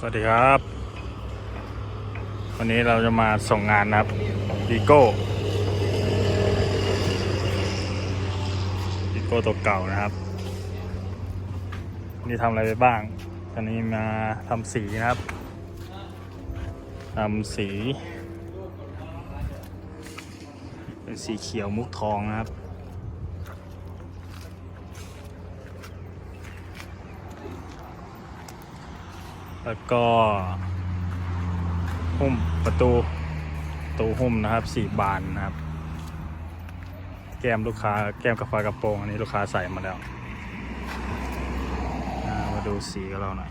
สวัสดีครับ วันนี้เราจะมาส่งงานนะครับดีโก้ดีโก้ตัวเก่านะครับ นี่ทำอะไรไปบ้าง ตอนนี้มาทำสีนะครับทำสี เป็นสีเขียวมุกทองนะครับ แล้วก็หุ้มประตูประตูหุ้มนะครับสี่บานนะครับ แก้มลูกค้าแก้มกับฝากระโปรงอันนี้ลูกค้าใส่มาแล้วามาดูสีกับเราหน่อย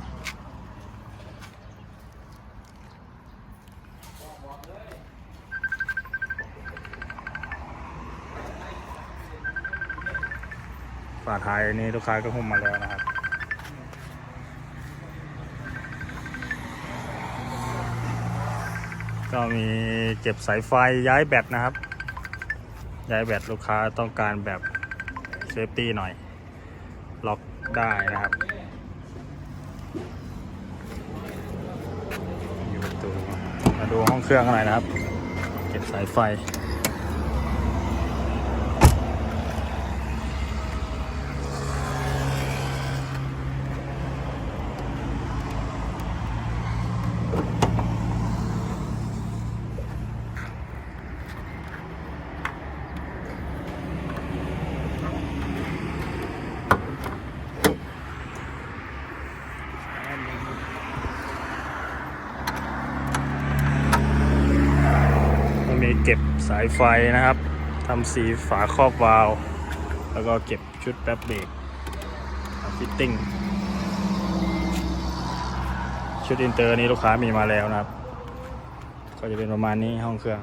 ฝาท้ายอันนี้ลูกค้าก็หุ้มมาแล้วนะครับ ก็มีเก็บสายไฟย้ายแบตนะครับ ย้ายแบตลูกค้าต้องการแบบเซฟตี้หน่อย ล็อกได้นะครับมาดูห้องเครื่องหน่อยนะครับ เก็บสายไฟ มั นมีเก็บสายไฟนะครับทำสีฝาครอบวาล์วแล้วก็เก็บชุดแป๊บเบรกฟิตติ้งชุดอินเตอร์นี้ลูกค้ามีมาแล้วนะครับ ก็จะเป็นประมาณนี้ห้องเครื่อง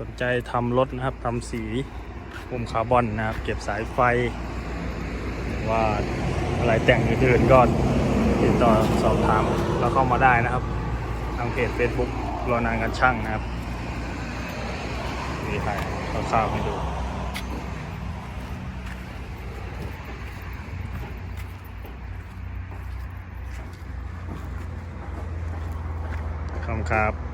สนใจทำรถนะครับทำสีปุ่มคาร์บอนนะครับ เก็บสายไฟ ว่าอะไรแต่งอื่นๆก็ติดต่อสอบถามเราเข้ามาได้นะครับ ทางเพจ Facebook รอนานกันช่างนะครับนี่ถ่ายคร่าวๆให้ดูขอบคุณครับ